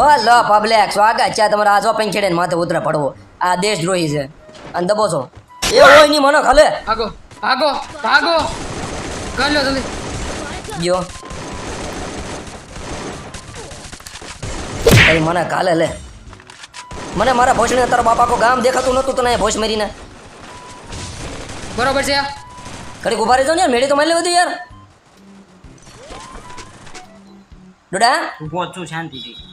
ઓ law public સ્વાગત છે તમારા આ જો પંખેડે ને માથે ઉતરે પડવો. આ દેશદ્રોહી છે. અને દબો છો એ હોયની મને ખલે ભાગો ભાગો ભાગો. કરી લો જલ્દી જો તારી મને કાલે લે. મને મારા ભોસડીને તારા બાપા કો ગામ દેખાતું નતું તને ભોસ મરીને. બરોબર છે ઘડીક ઊભા રહેજો ને યાર મેળી તો મારી લેવું યાર. ડોડા? ઊભો છું શાંતિથી.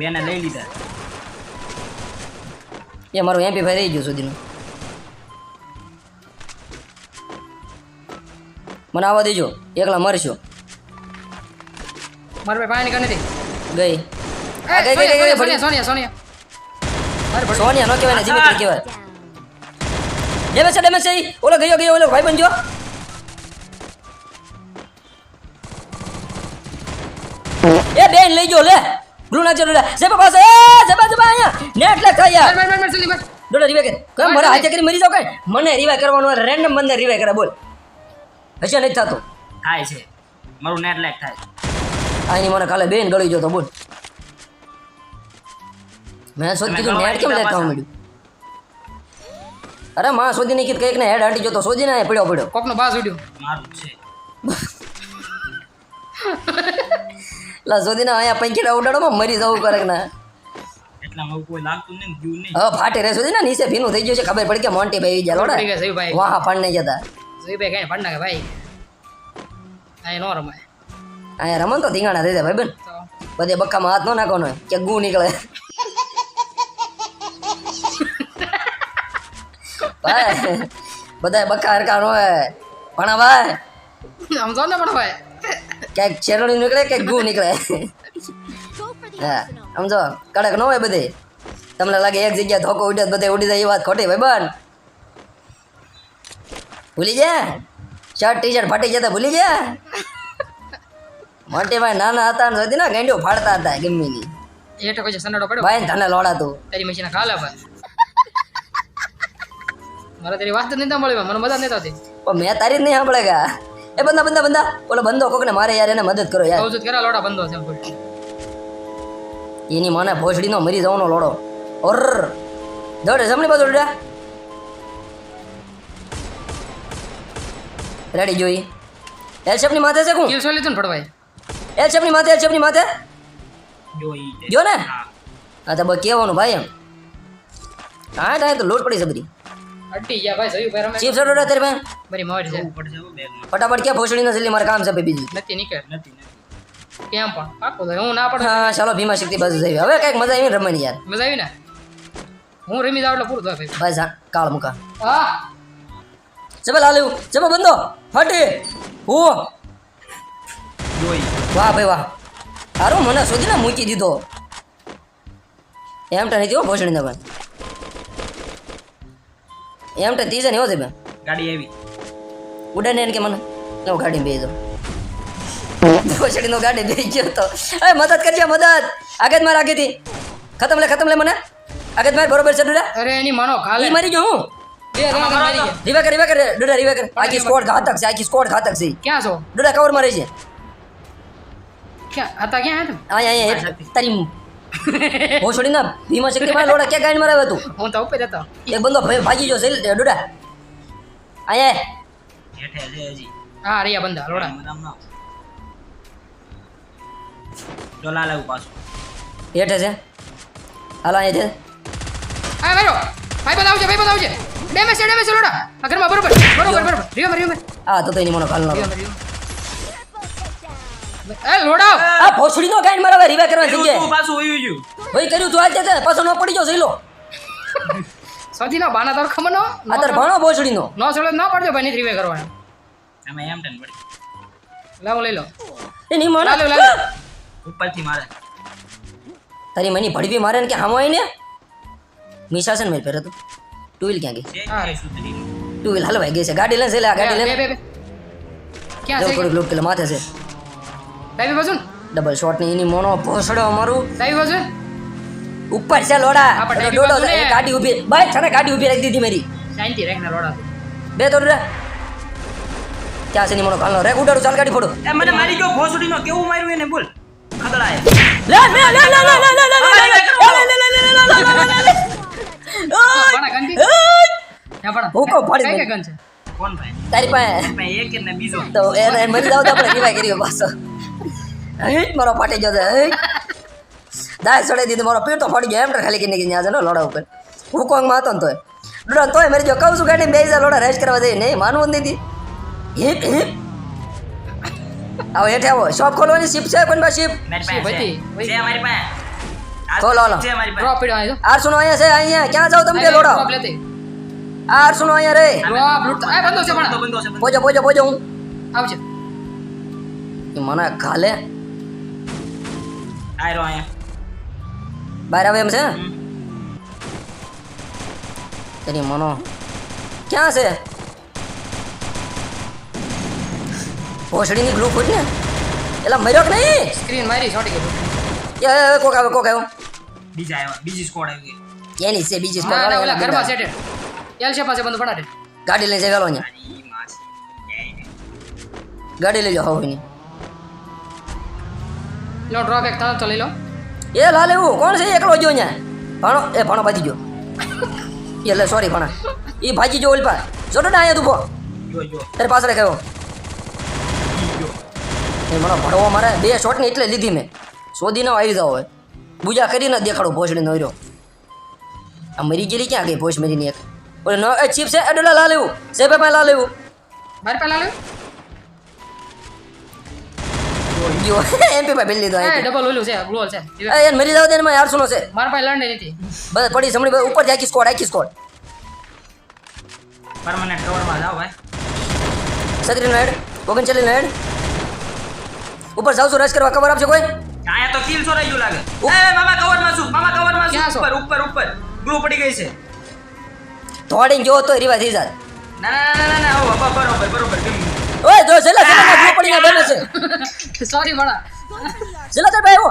બેને લઈ લીધા. એ મારું એમપી ભાઈ રહી ગયું સુધીનું. મને આવવા દેજો એકલા મરશો. મારા ભાઈ પાણી કરી નથી. ગઈ. ગઈ ગઈ ગઈ ગઈ સોનિયા સોનિયા સોનિયા. સોનિયા નો કહેવાય ને જીમિત્રી કહેવાય. ડેમેજ છે ડેમેજ છે ઓલો ગયો ગયો ઓલો ભાઈ બનજો એ બેન લઈ ગયો લે. ગ્લુ નાખજો ડોડા પાસે એ જેબા જેબા અહીંયા. નેટ લે ખાઈ યાર માર, માર, જલ્દી માર. ડોડા રીવે કર. કેમ મારા હાથે કરી મરી જાવ કઈ? મને રીવે કરવાનું રેન્ડમ બંદર રીવે કરે બોલ. હશે નથી થતો. થાય છે. મારું નેટ લેક થાય આની મને કાલે બેન ગળી જતો બોલ. મેં શોધ કીધું નેટ કેમ લેતા મળ્યું? અરે માં શોધી નહીં કીધું કંઈક ને હેડ હટી જતો શોધી ને પડ્યો પડ્યો. કોકનો બાસ ઉડ્યો. મારું છે. લા શોધી અહીંયા પંખીડા ઉડાડો મરી જવું કરે ના. હવે ફાટે રે સુધી ને નીચે ભીનું થઈ ગયું છે ખબર પડી કે મોન્ટી ભાઈ ગયા લોડા. વાહ ફાડ નહીં જતા ભાઈ કઈ ફાડ નાખે ભાઈ. આ નો રમાય. અહીંયા રમન તો ધીંગાણા થઈ જાય ભાઈ બેન. બધે બક્કામાં હાથ ન નાખવાનો કે ગુ નીકળે. ભાઈ બધા બક્કા હરકા નો હોય. ભણા ભાઈ આમ ને ભાઈ ક્યાંક ચેરણી નીકળે ક્યાંક ગુ નીકળે. હા સમજો કડક ન હોય બધે. તમને લાગે એક જગ્યા ધોકો ઉડે બધે ઉડી જાય એ વાત ખોટી ભાઈ બન ભૂલી ગયા? શર્ટ ટી શર્ટ ફાટી જતા ભૂલી ગયા? મોટી ભાઈ નાના હતા ને સુધી ના ગાંડીઓ ફાડતા હતા ગમે ની એ તો પછી સનાડો પડ્યો. ભાઈ તને લોડાતું તારી મશીન કાલે ભાઈ મારે તારી વાત નહીં મળી મને મજા નહીં થતી પણ મેં તારી જ નહીં સાંભળેગા એ બંદા બંદા બંદા ઓલો બંદો કોકને મારે યાર એને મદદ કરો યાર. કહું કરા લોડા બંદો છે. એની મને ભોસડીનો મરી જવાનો લોડો. ઓર દોડે જમણી બાજુ ડોડા રેડી જોઈ. એલ શેપની માથે છે કું? કિલ સો લીધું ને ફડવાય એલ શેપની માથે એલ શેપની માથે? જો જો ને? હા તો બસ કહેવાનું ભાઈ એમ. હા થાય તો લોટ પડી છે બધી. અટી ગયા ભાઈ સહી ભાઈ રમે ચીપ ડોડા તારી પાસે બરી મોડ છે. ફટાફટ કે ભોસડી ન જલ્દી મારે કામ છે બીજી બીજું. નથી નીકળ નથી નથી. કેમ પણ? પાકો હું ના પડે. હા ચાલો ભીમા શક્તિ બાજુ જઈએ. હવે કંઈક મજા આવી રમવાની યાર. મજા આવી ને? હું રમી જાવ એટલે પૂરું થાય ભાઈ. ભાઈ જા કાળ મુકા. હા. જબે લાલ જબે બંધો. હટી. હો. જોઈ. વાહ ભાઈ વાહ. સારું મને શોધીને મૂકી દીધો. એમ તો નથી થયો ભોસડીને ભાઈ. એમ તો ત્રીજા ને એવો છે બેન ગાડી આવી ઉડાને એને કે મને નો ગાડી બેસી દો ભોસડીનો ગાડી બેસી ગયો તો અરે મદદ કરજે મદદ આગળ માર આગેથી ખતમ લે ખતમ લે મને આગળ માર બરોબર છે ડુડા અરે એની માનો ખાલે ઈ મારી ગયો હું બે જણા તો મારી ગયા રીવા કર રીવા કર ડુડા રીવા કર આખી સ્કોડ ઘાતક છે આખી સ્કોડ ઘાતક છે ક્યાં છો ડુડા કવરમાં રહી છે ક્યાં હતા ક્યાં હતા અહીંયા અહીંયા તારી ભોસડી ના ભીમા શક્તિ માં લોડા ક્યાં ગાઈન મરાવે તું? હું તો ઉપર હતો. એ બંદો ભાઈ ભાગી ગયો છે ડોડા. આયે. હેઠે છે હજી. હા રિયા બંદા લોડા. મદામ ના જો લાલ પાછું. હેઠે છે. હાલો આયે છે. હા ભાઈઓ ભાઈ બધા આવજે ભાઈ બધા આવજે. ડેમેજ છે ડેમેજ છે લોડા. આ ઘરમાં બરોબર બરોબર બરોબર. રિયો રિયો આ તો તો એની મનો કાલ નો એ લોડા! આ ભોસડી નો ગાઈન મારા રીવા કરવા જગ્યાએ તું પાછું વયું ગયું ભઈ કર્યું તું આજે પાછો નો પડી ગયો સહીલો સજી ના બાના તારો ખબર નો? આ તાર ભણો ભોસડી નો નો ચડે ના પડજો ભાઈ ની રિવે કરવાનો. અમે એમ ટન પડી લાવો લઈ લો. એની મનો. લાલો, લાલો. ઉપરથી મારે. તારી મની ભડવી મારે ને કે હામો આવીને મીશા છે ને મેં પહેરે તો. ટુ વ્હીલ ક્યાં ગઈ? ટુ વ્હીલ હલવાઈ ગઈ છે. ગાડી લે છે લે ગાડી બે લે બે બે ક્યાં છે? લૂટ પેલા માથે છે. ડાબી બાજુ ડબલ શોટની એની મોનો ભોસડો અમારું ડાબી બાજુ ઉપર છે લોડા આપણે ડોડો છે ગાડી ઊભી બસ છને ગાડી ઊભી રાખી દીધી મારી શાંતિ રાખ લોડા બે તો રે ક્યાં છે ની મોનો કાલનો રેક ઉડાડું ચાલ ગાડી ફોડો એ મને મારી ગયો ભોસડી નો કેવું માર્યું એને બોલ તારી પાસે એક ને બીજો તો એને મજા આવતા આપણે કેવાય કર્યો પાછો હિટ મારો ફાટી જશે છે હિટ. દાય ચડી દીધું મારો પેટો ફાડી ગયો એમ ખાલી કિને કિને છે લોડા ઉપર. હું કોંગમાં હતો ને તોય. ડોડા તોય મરી ગયો કહું છું ગાડી બે હજાર લોડા રેસ્ટ કરવા જઈએ નહીં માનવું જ નથી. હિપ હિટ આવો હેઠે આવો. શોપ ખોલવાની શિપ છે કોઈ પાસે શિપ? છે. છે પાસે. ખોલો, લો છે મારી પાસે. ડ્રોપ પડ્યો અહીં આરસુ નો અહીંયા છે અહીંયા. ક્યાં જાવ તમે લોડા? આર સુનો અહીંયા રે. Drop loot. આ બંધો છે બંધો પણ બંધો છે પોજો પોજો પોજો હું. આવજે. મને ખાલે. આ રહ્યો અહીંયા. બહાર આવે એમ છે? તેની મનો. ક્યાં છે? ભોસડીની ગ્લુ ફૂટ ને? એટલે મર્યો કે નહીં? સ્ક્રીન મારી છોટી ગઈ એ, કોક આવ્યો કોક આવ્યો. બીજા આવ્યા બીજી સ્કોડ આવી ગઈ. એની છે બીજી સ્કોડ ના ઓલા ઘરમાં સેટેડ એલ છે પાસે બંધ પડાટે ગાડી લઈ જાય વેલો ને ગાડી લઈ લો હવે લો ડ્રોપ એક તરત તો લઈ લો. એ લાલ એવું કોણ છે એકલો જો અહીંયા ભણો એ ભણો ભાજી ગયો. એટલે સોરી ભણા. એ ભાજી જો ઓલપા. જો ને અહીંયા તું ભો જો જો પાછળ કયો જો એ મને ભણવો મારે. બે શોટની એટલે લીધી મેં. શોધી ના આવી જાવ હવે. પૂજા કરીને દેખાડો દેખાડું ભોસડી નો રહ્યો આ મરી ગયેલી ક્યાં ગઈ ભોસ મરીની એક? ઓલે ન એ ચીપ છે એ ડોલા લા લેવું છે પે લા લેવું મારી લા લે જો એમપી પાસે બિલ લીધો એ અહીંથી. ડબલ ઓલું છે ગ્લોલ છે એ યાર મરી જાવ દે એમાં યાર સુનો છે મારા પાસે લડને નથી બસ પડી સમડી ભાઈ ઉપર જાકી સ્કોડ આખી સ્કોડ પરમાનન્ટ કવરમાં જાવ ભાઈ સત્રીનો હેડ ઓગણચાલીસનો હેડ ઉપર જાવ છો રશ કરવા ખબર આપશે કોઈ આયા તો કિલ સોરાઈ ગયું લાગે એ મામા કવરમાં છું મામા કવરમાં છું ઉપર ઉપર ઉપર ગ્લુ પડી ગઈ છે થોડી જો તો રીવા થઈ જાય ના ના ના ના ના બરોબર બરોબર ગમ્યું ઓય જો છેલ્લા છેલ્લા ગ્રુપ પડીને બેમે છે. સોરી બડા છેલ્લા તાર ભાઈ ઓ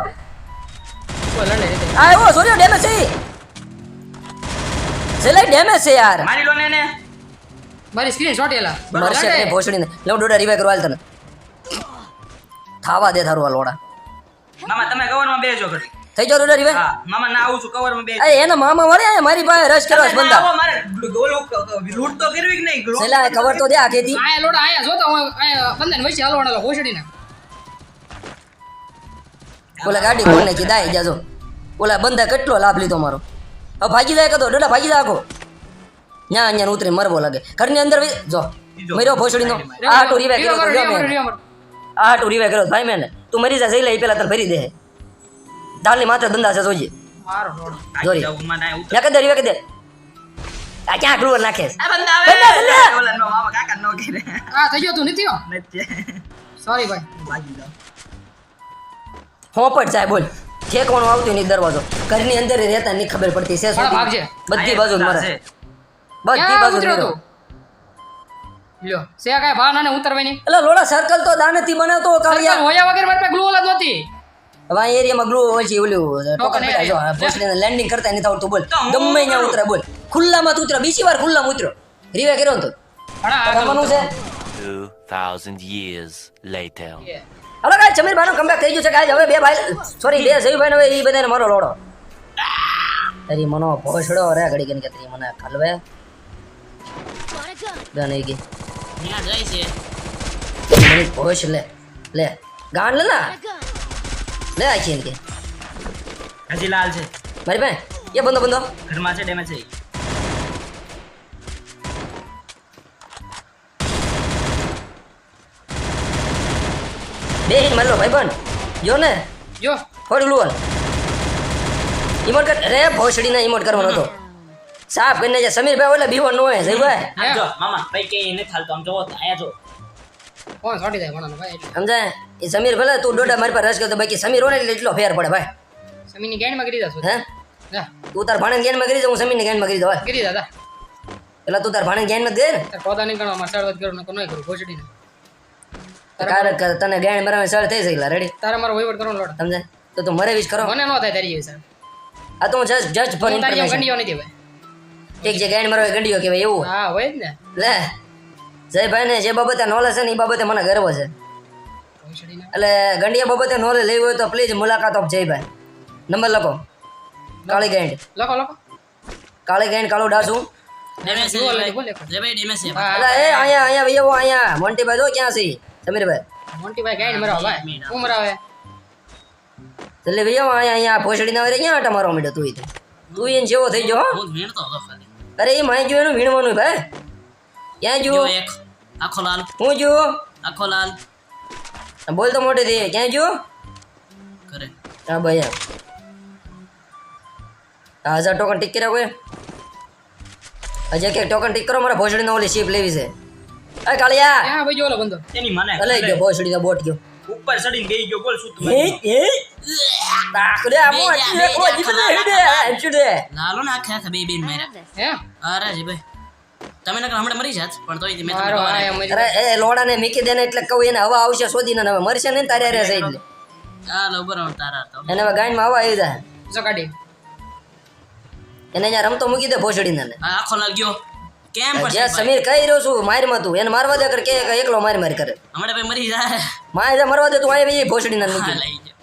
લડને નથી આવો સોરી ડેમેજ છે. છેલ્લા ડેમેજ છે યાર. મારી લો ને મારી સ્ક્રીન શોટ એલા. મરશે કે ભોસડીને. લઉં ડોડા રિવાય કરવા તને. થાવા દે થારું આ લોડા. મામા તમે કવરમાં બેજો ઘડી થઈ જાવ રિવાય મામા ના આવું છું કવરમાં બેજો અરે એના મામા વળે આયા મારી પાસે તમે ના બંધા. આવો મારે લૂંટ તો કરવી કે નહીં? ગ્લો કવર ખબર તો દે આખેથી. આયા લોડા આયા જોતો હું બંધન વચ્ચે હાલવાના હોશડી ના ઓલા ગાડી કોને કીધા દાઈ જાજો ઓલા બંદા કેટલો લાભ લીધો મારો. હવે ભાગી જાય કદો ડોડા ભાગી જાય આખો. ન્યા અહીંયા ઉતરી મરવો લાગે. ઘરની અંદર જો મર્યો ભોસડીનો. આ હાટુ રિવાય કર્યો આ હાટુ રિવાય કર્યો ભાઈ મેને તું મરી જા જઈ લઈ એ પેલા તને ભરી દે. દાળની માત્ર ધંધા છે જોજે. મારો જોરી. ના ઉતર મેં કદે આ ક્યાં ગ્રુવર નાખે આ બંદા આવે. બંદા. ઓલા નો મામા કાકા નો કરે આ થઈ ગયો તું નથી હો? નથી. સોરી ભાઈ. ભાગી જાઓ હોપટ જાય બોલ. ઠેકવાનું આવતું નહીં દરવાજો. ઘરની અંદર રહેતા નહીં ખબર પડતી છે શું ભાગજે. બધી બાજુ મરે. છે. બધી બાજુ મરે. લ્યો સે કાય ભાન અને ઉતરવાની. એટલે લોડા સર્કલ તો દાનતી બનાવતો કાળિયા. હોયા વગર મારે પાસે ગ્લુ ઓલા નહોતી. હવે આ એરિયામાં ગ્લુ હોય ઓલું ટોકન પેટા જો. લેન્ડિંગ કરતા નથી આવડતું બોલ. તો હું- ગમે ત્યાં ઉતરે બોલ. ખુલ્લામાં તો ઉતરે બીજી વાર ખુલ્લામાં ઉતરો. રીવે કર્યો તો. પણ રમવાનું છે? 2,000 years later. હવે ગાઈસ જમીર ભાઈનો કમબેક થઈ ગયું છે ગાઈસ હવે બે ભાઈ સોરી બે સહી ભાઈ હવે એ બધાને મારો લોડો. તારી મનો ભોસડો રે ઘડી કેન કે તારી મને ખલવે. ગન ગઈ. ત્યાં જાય છે. મને ભોસ લે લે. ગાંડ લે ના. લે આખી એમ કે? હજી લાલ છે. મારી ભાઈ એ બંધો બંધો. ઘરમાં છે ડેમેજ છે. બે મારી લો ભાઈ બન. જો ને? જો થોડી લુવલ ઇમોટ કર રે ભોસડીને ઇમોટ કરવાનો હતો. સાફ કરીને જે. સમીર ભાઈ ઓલે બીવો નો હે જઈ ભાઈ જો મામા ભાઈ કે નથી હાલતો. આમ જો તો અહીંયા જો. કોણ છોડી જાય ભણાનો ભાઈ સમજાય? એ સમીર ભલે તું દોડા મારી પર રસ કરતો બાકી સમીર હોય ને એટલે એટલો ફેર પડે ભાઈ. સમીરની ગેંડમાં કરી દાસો. હે? જા. તું તાર ભાણે ગેનમાં કરી દે હું સમીર ને ગેનમાં કરી દઉં કરી દાદા એટલે તું તાર ભાણે ગેનમાં દે ને. તાર પોતા નહીં ગણવા મારે સળવત કરું નકો નહીં કરું ભોજડીને કારક તને ગેન મરાવે સળ થઈ શકેલા રેડી તારે મારો વહીવટ કરવાનો લોડ. સમજાય? તો તું મરે વિશ કરો મને ન થાય તારી જેવી આ તો હું જસ્ટ જજ ફોર તારી ગંડીઓ નથી ભાઈ ઠીક છે ગેન મરાવે ગંડીઓ કહેવાય એવું હા હોય જ ને. લે. જયભાઈ ને જે બાબતે નોલેજ છે ને એ બાબતે મને ગર્વ છે. એટલે ગંડિયા બાબતે નોલેજ લેવી હોય તો પ્લીઝ મુલાકાત ઓફ જયભાઈ નંબર લખો. કાળી ગેંડ. લખો લખો. કાળી ગેંડ કાળું ડાસું. મોન્ટીભાઈ જો ક્યાં છે? સમીરભાઈ. મોન્ટીભાઈ ગાઈને મરાવો ભાઈ. હું મરાવે એટલે ભાઈ અહીંયા અહીંયા ભોસડી ના ક્યાં આટા મારવા માંડ્યો તું તું? એને જેવો થઈ ગયો અરે એ માહિતી એનું વીણવાનું ભાઈ. ક્યાં જો જુઓ એક. આખો લાલ. હું જુઓ. આખો લાલ. બોલ તો મોટેથી ક્યાં જુઓ? કરે હા ભાઈ. આ હજાર ટોકન ટીક કર્યા કોઈ? હજાર કે ટોકન ટીક કરો મારે ભોસડી ઓલી શીપ લેવી છે. અરે કાળિયા. હા ભાઈ જો ઓલો બંધો. એની મને અલે ગયો ભોસડીનો બોટ ગયો. ઉપર ચડીને બેહી ગયો બોલ શું તું હે હે? તાકડે આમો હેડે હેડે લાલો. ના આખે આખે બે બે માર્યા. હે? અરે જી ભાઈ. તમે નકર હમણાં મરી જાત પણ તોય મેં તમને મારો ખબર આપી. અરે એ લોડાને મીકી દેને એટલે કહું એને હવા આવશે શોધીને ને હવે મરશે ને તારે રહેશે એટલે હાલો બરાબર તારા તો. એને હવે ગાયનમાં હવા આવી જાય. જો કાઢી. એને અહીંયા રમતો મૂકી દે ભોસડીને ને આ આખો લાલ ગયો. કેમ જે પછી સમીર કહી રહ્યો છું મારમાં તું એને મારવા દે કર કે કે એકલો માર માર કરે. હમણાં ભાઈ મરી જાય. માય જે મરવા દે તું અહીંયા બી ભોસડીને હા મૂકી લઈ જાઓ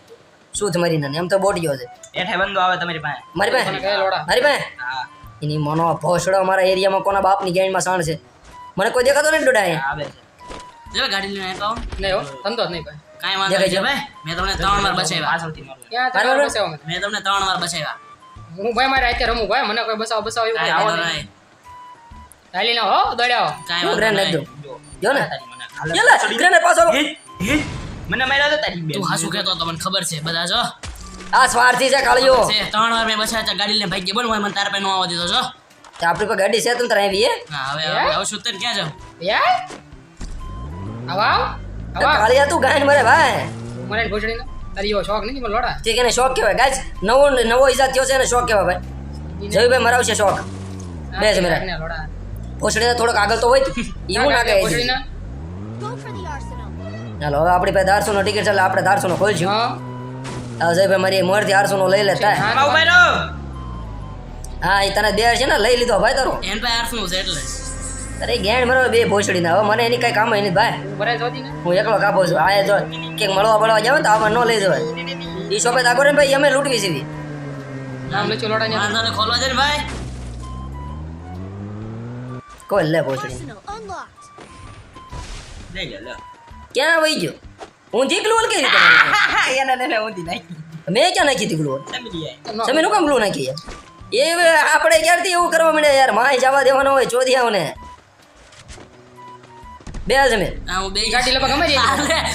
શું મારીને એમ તો બોટ ગયો છે. એઠે બંદો આવે તમારી પાસે. મારી પાસે? લોડા. મારી પાસે? હા. એની મનો ભોસડો અમારા એરિયામાં કોના બાપની ગેંડમાં સાણ છે? મને કોઈ દેખાતો નથી ડોડા અહીંયા આવે છે. જો ગાડી લઈને આવ્યો નહીં હો ધંધો જ નહીં ભાઈ. કાંઈ વાંધો નહીં ભાઈ. મેં તમને ત્રણ વાર બચાવ્યા. પાછળથી મારું ક્યાં મારે તમે મારે? બસાવો મને મેં તમને ત્રણ વાર બચાવ્યા. હું ભાઈ મારે અત્યારે રમું ભાઈ મને કોઈ બસાવો બસાવો એવું કાંઈ કોઈ વાંધો આવો નહીં. ચાલી ના હો દોડ્યા કાંઈ વાંધો નહીં. જો ને. તારી ગ્રેનેડ પાછો મને માર્યો તો તારી તું હાસુ કહેતો હતો મને ખબર છે બધા જો. આ સ્વાર્થી છે કાળિયો ત્રણ વાર મેં હતા ગાડી લઈને ભાઈ ગયા બોલ મને તારા પાસે નો આવવા દીધો છો આપણી પાસે ગાડી છે તું તારે આવી હે? હા હવે હવે શું તને ક્યાં જાવ યાર આવા આવા. કાળિયા તું ગાયન મરે ભાઈ. મને ઘોસડી તારીઓ શોખ નથી મને લોડા. ઠીક એને શોખ કહેવાય? ગાઈસ નવો નવો ઈજાદ થયો છે એને શોખ કહેવાય ભાઈ. જયભાઈ મરાવશે શોખ. બે જ. લોડા. ભોસડીને થોડોક આગળ તો હોય એવું ના કહે ઘોસડી ના Go for the arsenal. ચાલો હવે આપણી પાસે દારસો નો ટિકિટ છે આપણે દારસો નો ખોલશું હા હા જયભાઈ મારી મોરથી આરસો નો લઈ લે થાય હા, એ તને બે છે ને લઈ લીધો ભાઈ તારો. એન ભાઈ આરસો છે એટલે. અરે ગેણ મરો બે ભોસડી ના હવે મને એની કઈ કામ નહીં ભાઈ. હું એકલો કાપો છું. આ જો ક્યાંક મળવા બળવા જાવ ને તો આમાં ન લઈ જવાય. ઈ શોપે તાકો ને ભાઈ અમે લૂંટવી સીવી નામ લખજો લોડા ને વાંધો ખોલવા દે ને ભાઈ. કોઈ લે ભોસડી. લે લે. ક્યાં વહી ગયો? હું ઓલ કઈ રીતે નાખી? એને એને ઊંધી નાખી. મેં ક્યાં નાખી હતી ગ્લુ તમે નું કામ ગ્લુ નાખી એ આપણે ક્યારથી એવું કરવા મળે યાર? માય જવા દેવાનો હોય ચોધી આવને. બે જમે બે ગાડી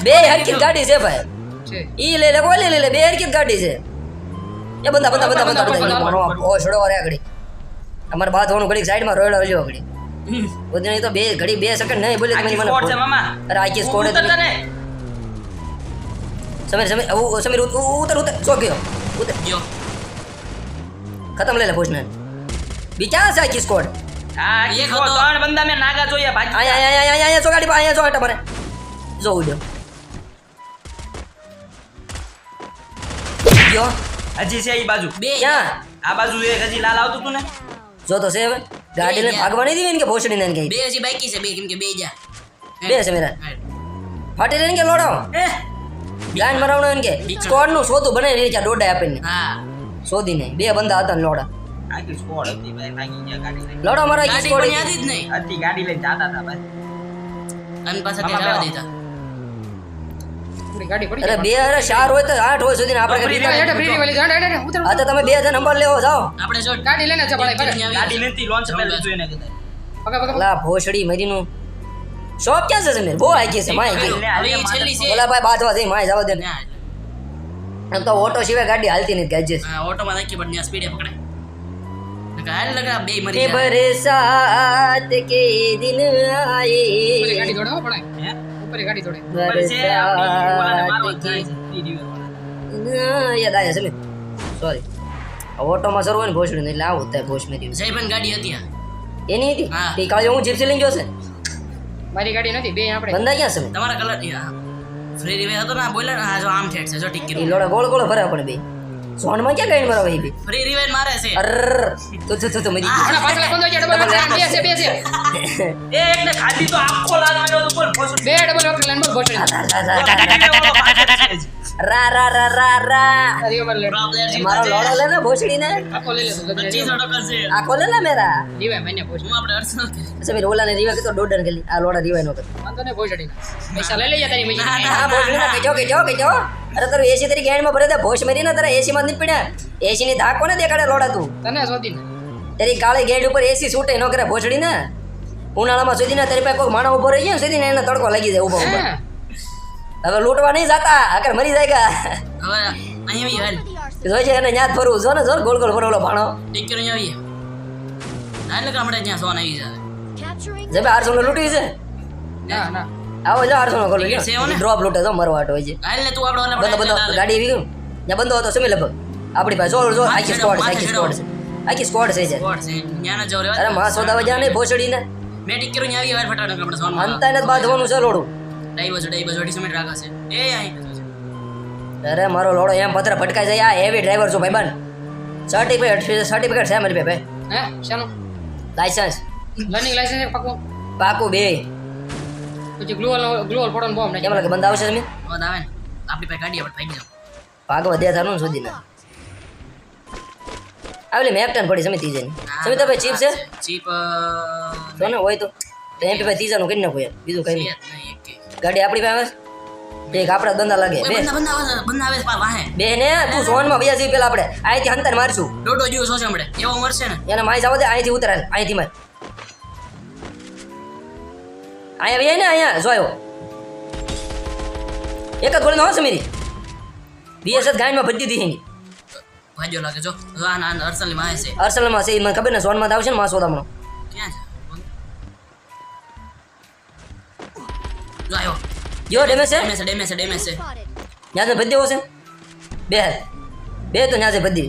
બે હરકી ગાડી છે ભાઈ. ઈ લે લે કોઈ લે લે લે બે હરકી ગાડી છે. એ બંદા બંદા બંદા બંદા ઓ છોડો ઓછડો રે આગળ. અમારે બાદ હોનું ઘડી સાઈડમાં રોયડો રહ્યો આગળ. બધી તો બે ઘડી બે સેકન્ડ નહીં બોલે તમે મને મામા. અરે આખી સ્કોડ તને. સમીર સમીર ઉ- સમીર ઉત- ઉ- ઉતર ઉતર સો ગયો ઉતર જો ખતમ લે લે પૂછને બી ક્યાં છે આખી સ્કોડ આ આખી એક સ્કોડ, હતો. तो- ત્રણ બંદા મેં નાગા જોયા ભાગી અહીંયા અહીંયા અહીંયા અહીંયા સો ગાડી પા અહીંયા સો હટા મારે જો ઉડ્યો ગયો હજી છે ઈ બાજુ બે ક્યાં આ બાજુ એક હજી લાલ આવતું હતું ને જો તો છે હવે ગાડીને ગયા. ભાગવાની દીધી ને કે ભોસડીને ને કઈ બે હજી બાકી છે બે કેમ કે બે જા બે છે મેરા હેડ. ફાટી રહીને કે લોડાવો એ, ગાન મરાવણો એમ કે સ્કોડનું સોતું બનાવી રહ્યા દોડા આપીને. હા. શોધી નહીં બે બંદા હતા લોડા. આખી સ્કોડ હતી ભાઈ ભાગી ગયા ગાડી લોડા મારા આખી સ્કોડ યાદ જ નહીં. હતી ગાડી લઈને જાતા હતા ભાઈ. અન પાછા મામા જવા. દેતા અરે બે અરે ચાર હોય તો આઠ હોય સુધી આપણે હા તો તમે બે હજાર નંબર લેવો જાઓ. આપણે ગાડી લઈને. ગાડી નથી લોન્ચ કદાચ. ભોસડી મરીનું. शॉप क्या से मेरे? वो है कि से मैं की बोला भाई बात बात है मैं जाओ दे अब तो ऑटो शिवे गाड़ी हालती नहीं गैजेस हाँ ऑटो में की बढ़िया स्पीड है पकड़े। गाल लगा बे मर के बरसात के दिन आए। ऊपर गाड़ी थोड़ा पड़े हाँ? ऊपर गाड़ी थोड़े ऊपर से मारो ये दा ऐसे सॉरी ऑटो में सरवन भोसड़ी नहीं लाओ होता है भोस मेरी सही बन गाड़ी होती है। ये नहीं थी? हाँ। ठीक है हूँ जिप से लेंगे उसे? મારી ગાડી નથી બે આપણે બંદા ક્યાં છે તમારા કલર ફ્રી રિવે હતો ને બોલે ને આ જો આમ ઠેઠ છે જો ટીક એ લોડા ગોળ ગોળ ભરે પણ બે ઝોનમાં ક્યાં ગઈ મારા ભાઈ બે ફ્રી રિવે મારે છે અર તો તો તો તો મરી ગઈ. પાછળ બંધો છે, ડબલ વખત બે છે, બે છે. એ એકને ખાધી તો આખો લાગવાનો તો બોલ બે ડબલ વખત લાઈન પર ઘોસડી. રા રા રા રા રા. મારે લેડો. લે ને ભોસડી ને આખો લે ને મેરા. રીવા મને હું આપણે અર્ચના અચ્છા ભાઈ ઓલા ને રીવા કીધો ડોડન ગલી. આ લોડા રીવા નો કર. વાંધો ભોસડી પૈસા લઈ લેજે તારી ના ના ભોસડી ના કેજો કેજો કેજો અરે તારું એસી તારી ગેણમાં ભરે દે ભોસ મેરી ના તારા એસી માં નહીં પડ્યા એસી ની ધાક કોને દેખાડે લોડા તું? તને શોધીને. તારી કાળી ગેડ ઉપર એસી છૂટે નો કરે ભોસડી ને ઉનાળામાં સુધી ના તારી પાસે કોઈ માણસ ઊભો રહી ગયો સુધી ને એને તડકો લાગી જાય ઊભો ઊભો હવે લૂંટવા નહીં જતા. આગળ મરી જાય ગા હવે અહીંયા આવીએ હાલ. જોઈ છે એને ન્યાત ફરવું જો ને જો ગોળ ગોળ ફરવલો ભાણો. ઠીક કરી આવી હાલ ને કે આપણે ત્યાં સોન આવી જાય જબે આરસો નો લૂંટી છે. ના ના. આવો જો આરસો નો ગોળ? ડ્રોપ લૂટે તો મરવાટ હોય છે. હાલ ને તું આપણો બંધો બંધો ગાડી આવી ગયું ને બંધો હતો સમી લગભગ? આપણી પાસે જો જો આખી સ્કોડ છે આખી સ્કોડ છે. આખી સ્કોડ છે સ્કોડ છે ન્યાના જો જવું અરે માં સોદાવા જા ને ભોસડી ને મેં ટીકર આવી હાલ ફટાફટ આપણે સોન અંતાને બાંધવાનું છે લોડું. ડાઈ બાજુ ડાઈ બાજુ અઢીસો છે. એ અહીં અરે મારો લોડો એમ પત્ર ભટકાઈ જાય. આ હેવી ડ્રાઈવર છું ભાઈ બન સર્ટિફિકેટ સર્ટિફિકેટ છે મારી ભાઈ. હે શાનું? લાયસન્સ લર્નિંગ લાયસન્સ પાકું? પાકું બે. પછી ગ્લોઅલ ગ્લોઅલ ફોટોન બોમ્બ કેમ લાગે બંધ આવશે તમે? બંધ આવે ને. આપણી પાસે ગાડી આપણે ભાગી જાવ ભાગ વધ્યા થાનું સુધી ના આવેલી એકટન પડી સમિતિ જઈને સમિતા ભાઈ ચીપ છે? ચીપ તો ને હોય તો. તો એમ ભાઈ ત્રીજાનું કરી નાખું યાર બીજું કઈ નહીં. ગાડી આપણી પાસે? ઠીક આપણે ધંધા લાગે. બે. બે ને તું સોનમાં બેસી પેલા આપણે. અહીંથી હંતર મારશું. ડોટો જીવ સોસે હમણે. એવો મરશે ને. એને માઈ જાવ દે અહીંથી ઉતરાલ અહીંથી માર. અહીંયા બે ને અહીંયા જોયો એક જ ગોળી નો હશે મેરી. બીએસએસ ગાઈડમાં ભરી દીધી એની. ભાજો લાગે જો. આ ના અરસલમાં છે. અરસલમાં છે મને ખબર ને સોનમાં આવશે ને માસો દામણો ક્યાં છે? જો આવ્યો જો ડેમેજ છે ડેમેજ છે ડેમેજ છે ડેમેજ છે spotted. ત્યાં છે ભજી છે બે બે તો ત્યાં છે ભજી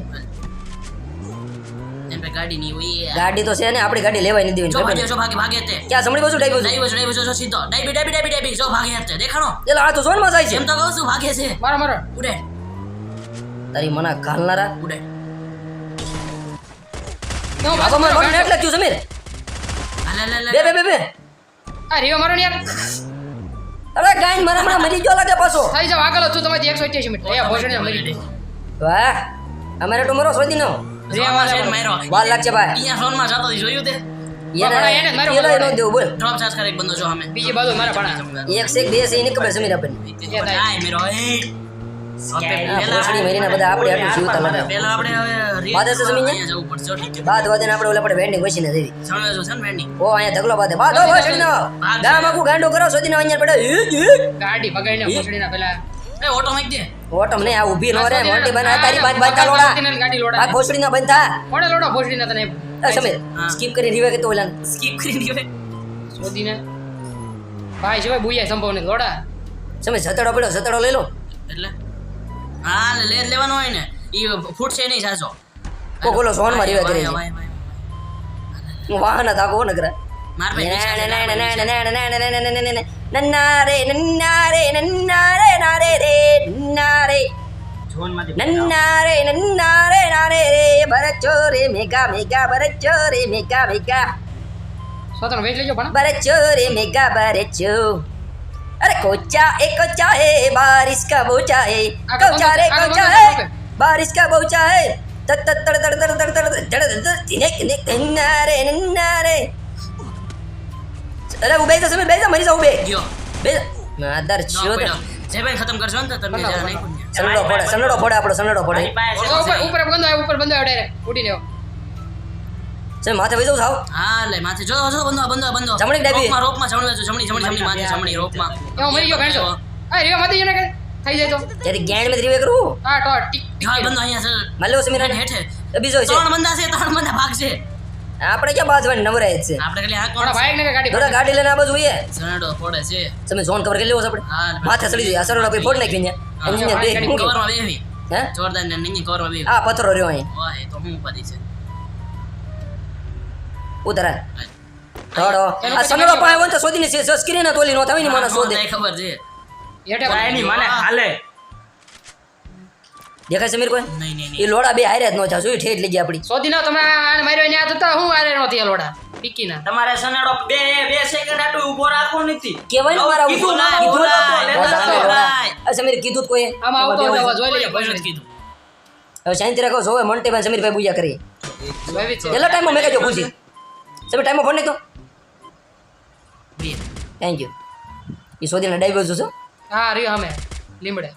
એમ પે ગાડી ની હોય ગાડી તો છે ને આપણી ગાડી લેવાય નહીં દેવાની જો ખબર ભાગ્યો ને? જો ભાગે ભાગે તે ક્યાં સમડી બાજુ ડાઈ બાજુ ડાઈ બાજુ ડાઈ બાજુ જો સીધો। ડાઈબી ડાઈબી ડાઈબી ડાઈબી જો ભાગે તે દેખાણો? એટલે આ તો સોનમાં જાય છે. એમ તો કહું છું ભાગે છે. મારો મારો. ઉડે. તારી મના ઘાલનારા. ઉડે. કેવો બાબા પાછો મારે મારો મોટું એટલે થયું સમીર. હાલે લે બે લે બે બે બે. આ રીવા મારો ને યાર અરે ગાઈન મને હમણાં મરી ગયો લાગે પાછો. થઈ જાવ આગળ હતું તમારી એકસો અઠ્યાસી મિનિટ એ ભોજને મરી ગયો. વાહ અમારે તો મરો શોધી નો. બાર લાખ છે ભાઈ. અહીંયા ફોનમાં જતો જોયું તે. એક શેક બે છે એને ખબર સમીર આપણને ભોસડી મરીના બધા આપણે આટલું જીવતા લાગે. પેલા આપણે હવે બાદ હશે જમીન? જવું પડશે ઠીક બાદ વધે આપણે ઓલા પડે વેન્ડિંગ વસીને દેવી સમજો છે ને વેન્ડિંગ ઓ અહીંયા ઢગલો બાદે બાદ હો ભોસડી ગામ આખું ગાંડો કરો સોધી અહીંયા પડે. ઈ, ઈ. ગાડી ભગાઈને ભોસડીના પેલા એ ઓટો માઈક દે. ઓટમ ને આ ઊભી નો રે મોટી બન તારી પાંચ ના, લોડા. ગાડી લોડા. આ ભોસડી ના કોણે લોડો? ભોસડીના તને એ સ્કીપ કરી રીવે કે તો ઓલા સ્કીપ કરી દીધો શોધીને ભાઈ બુયા સંભવ ને લોડા. સમીર જતડો પડ્યો જતડો લઈ લો. એટલે? હા લે જ લેવાનો હોય ને ઈ ફૂટશે નહીં સાચો કોક ઓલો સોનમાં રીવે કરે. હું વાહન હતા કોણ કરે માર ભાઈ માર. નન્નારે નન્નારે નન્નારે નારે રે નન્નારે નન્નારે નન્નારે નારે રે ભરચો રે મેઘા મેઘા ભરચો રે મેગા મેઘા સ્વતંત્ર વેચ લેજો પણ ભરચો રે મેઘા ભરચો અરે કોચા એ કોચા હે બારિશ का बोचा है आगे कोचा रे आगे कोचा आगे है आगे। बारिश का बोचा है तड़ तड़ तड़ तड़ तड़ तड़ तड़ तड़ तड़ तिने तिने नन्नारे नन्नारे અરે ઉભે તો સમીર બેસા મરી જા ઉભે ગયો બેસા માદર નો છો પડ્યો. જે ભાઈ ખતમ કરશો ને તો તમે જરા નાખ્યું ને. સનડો ફોડે સનડો ફોડે આપણો સનડો ફોડે તો ઉપર ઉપર બંધો આવ્યો ઉપર બંધો આવ્યો ડાયરેક્ટ ઉડીને સમીર માથે વઈ જાવ થાવ હા લે માથે. જો જો બંધો બંધો બંધો. જમણી ડાબી. રોપમાં રોપમાં જમણી બાજુ જમણી જમણી જમણી માથે જમણી રોપમાં. એવો મરી ગયો ભેણસો આ રીવા માથે જને કે થઈ જાય તો. ત્યારે ગેણ મે રીવે કરું હા તો ટીક હા બંધો અહીંયા છે. મલ્યો સમીર હેઠે. એ બીજો છે. ત્રણ બંધા છે ત્રણ બંધા ભાગશે આપણે ક્યાં બાજવાની નવરે જ છે? આપણે ખાલી આ કોણ ભાઈ ને ગાડી થોડા ગાડી લઈને આ બાજુ હોઈએ. સનેડો પડે છે. તમે ઝોન કવર કરી લેવો છે આપણે. માથે ચડી જાય. સરડો સરોડા ભાઈ ફોડ નાખી ને અહીંયા બે ગાડી કવરમાં બેહી. હે? જોરદાર ને નીચે કવરમાં બેહી. આ પથ્થરો રહ્યો અહીં. ઓય તો હું પડી છે. ઉતરાય થોડો આ સનડો પાસે હોય ને તો શોધીને છે સ્ક્રીન તોલી નો થાય ને મને શોધે. મને ખબર છે. એની મને હાલે. દેખાય સમીર કોઈ નહીં નહીં એ લોડા બે હારે જ નો થા જોઈ ઠેઠ લઈ ગયા આપડી શોધી ના તમે આને માર્યો ને આ તો હું હારે નો આ લોડા? પીકી ના તમારે સનડો બે બે સેકન્ડ આટલું ઊભો રાખો નથી. કહેવાય ને મારા કીધું ના. બોલાય. આ સમીર કીધું કોઈ. આમ આવતો હોય અવાજ જોઈ લેજો નથી કીધું. હવે શાંતિ રાખો જોવે મોન્ટીમાં સમીરભાઈ પૂજા કરી. એટલે ટાઈમમાં મેં કહેજો પૂછી સમીર ટાઈમમાં ફોન નહીં તો. થેન્ક યુ એ શોધીને ડાઈવર છો? હા રહ્યો અમે. લીમડે.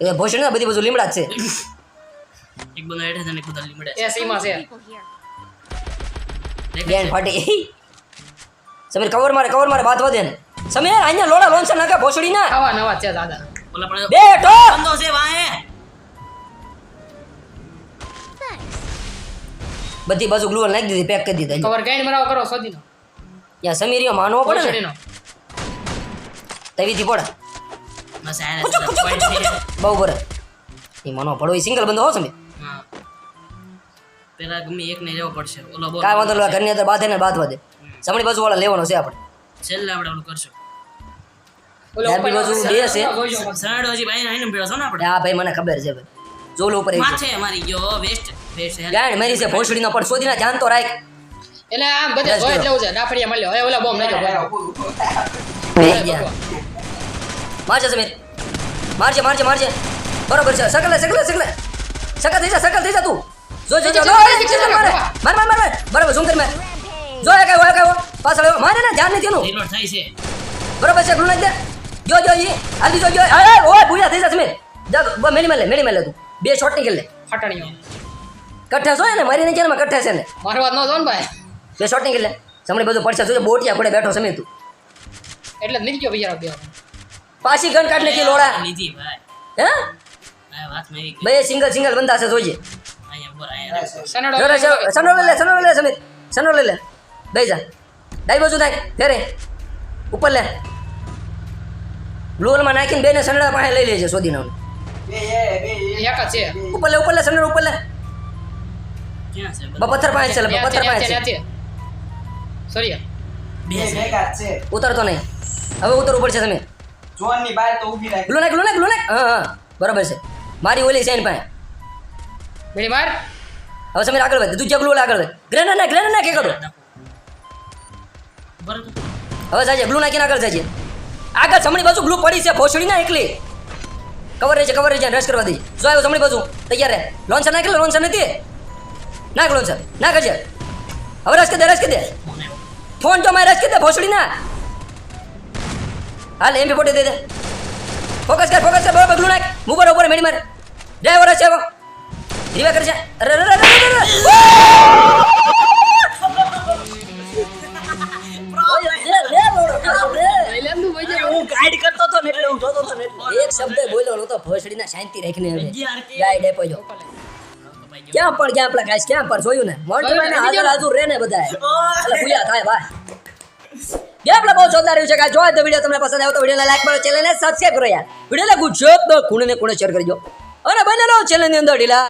એ ભોષણ ના બધી બધું લીમડા જ છે. એક બંદો હેઠે છે ને એક બંદો લીમડે એ સીમા છે. બેન ફાટી. સમીર કવર મારે કવર મારે વાત વધે ને. સમીર અહીંયા લોડા લોન્સર નાખે ભોસડી ના આવા નવા છે દાદા. પણ બંદો છે વાહે. બધી બાજુ ગ્લુઅર નાખી દીધી પેક કરી દીધા. કવર ગાઈડ મરાવો કરો સોદીનો. ત્યાં સમીરીઓ માનવો પડે ને? તવીથી પડે. બસ. બહુ બરે એ માનવો પડો એ સિંગલ બંધો હો સમીર. પેલા ગમે એક ને લેવો પડશે. ઓલો બોલ. કાંઈ વાંધો નહીં ઘરની અંદર બાંધે ને બાંધવા દે. જમણી બાજુ વાળા લેવાનો છે આપણે. છેલ્લે આપણે ઓલું કરશું. ઓલો ડાબી બાજુ બે છે. સાડો હજી ભાઈ આઈને છો ને આપણે? હા ભાઈ મને ખબર છે ભાઈ. જોલો ઉપર માથે મારી ગયો વેસ્ટ વેસ્ટ ગાંડ મારી છે ભોસડીનો પણ શોધીને ધ્યાન તો રાખ. એટલે આમ બધે જોઈ. લેવું છે. ડાફડિયા મળ્યો હવે ઓલા બોમ્બ નાખ્યો મારજે સમીર. મારજે મારજે મારજે. બરોબર છે. સકલે સકલે સકલે સકલ થઈ જા સકલ થઈ જા તું. જો જો જો મારે. માર. માર માર બરોબર ઝૂમ કરી માર. જો એક આવ્યો એક આવ્યો. પાછળ આવ્યો. મારે ને ધ્યાન નથી એનું. રીલોડ થાય છે. બરોબર છે ગ્લુ નાખ દે. જો જો ઈ. આલી જો. જો અરે ઓય ભૂયા થઈ જા સમીર. જા બ મેલી મેલે મેલી મેલે તું. બે શોટ નીકળ લે. ફટાણીઓ કઠે છો ને મારી ને કેમ કઠે છે ને મારો વાત ન જો ને ભાઈ. બે શોટ નીકળ લે. સમણી બધું પડશે. જોજે બોટિયા પડે બેઠો સમય તું. એટલે નીકળી ગયો બિચારો બે પાછી ગન કાઢ નાખી લોડા લીધી ભાઈ. હે? આ વાતમાં બે સિંગલ સિંગલ બંધા છે બોલ અહીંયા સનેડો જો સનો લઈ લે સનો લઈ લે સમીર. સનો લઈ લે. બે જા. ડાઈ બાજુ નાખ ફેરે. ઉપર લે. ગ્લોલમાં નાખીને બેને સનડા પાસે લઈ લેજે શોધીને આવને. એક જ છે. ઉપર લે ઉપર લે સનડ ઉપર લે ક્યાં છે? બ- પથ્થર પાસે છે બપથર પથ્થર પાસે છે છે, સોરી બે છે. ઉતરતો નહીં. હવે ઉતરવું પડશે તમે. જોનની બહાર તો ઊભી રાખ. નાખ ગ્લો નાખ હા હા. બરાબર છે. મારી ઓલી સાઈન પાસે. બેડી માર. હવે સમીર આગળ વધ. તું જગલું આગળ વધ. ગ્રેનેડ ના ગ્રેનેડ ના કે કરો. બરાબર. હવે જાજે ગ્લુ નાખીને આગળ જાજે. આગળ જમણી બાજુ ગ્લુ પડી છે ભોસડી ના એકલી. કવર રહેજે કવર રહેજે રશ કરવા દઈએ જો આવ્યો જમણી બાજુ, તૈયાર રહે. લોન્ચર નાખી લોન્ચર નથી? નાખ લોન્ચર ના કરજે હવે રસ કે દે રસ કે દે. ફોન તો મારે રસ કે દે, ભોસડી ના. હાલ એમ ફોટો દે દે. ફોકસ કર ફોકસ કર, બરોબર ગ્લુ નાખ. મુબર ઉપર, મેડી મારે. ડ્રાઈવર છે એવો ધીમે કરજે. અરે અરે અરે. હું ગાઈડ કરતો હતો ને એટલે હું જોતો હતો ને એટલે એક શબ્દ બોલ્યો નતો ભોસડીના શાંતિ રાખીને હવે ગાઈડ આપો જો. ક્યાં પણ ક્યાં પેલા ગાઈસ ક્યાં પણ જોયું ને? મોન્ટીમાં ને હાજર હાજર રે ને બધા એટલે ભૂયા થાય ભાઈ આપણે બહુ જોરદાર રહ્યું છે ગાય જો તો વીડિયો તમને પસંદ આવ્યો તો વિડીયોને લાઈક કરો ચેનલને સબસ્ક્રાઇબ કરો યાર. વિડીયોને ગુજરાતનો ખૂણે ને ખૂણે શેર કરજો. અને બનેલો ચેનલની અંદર ઢીલા.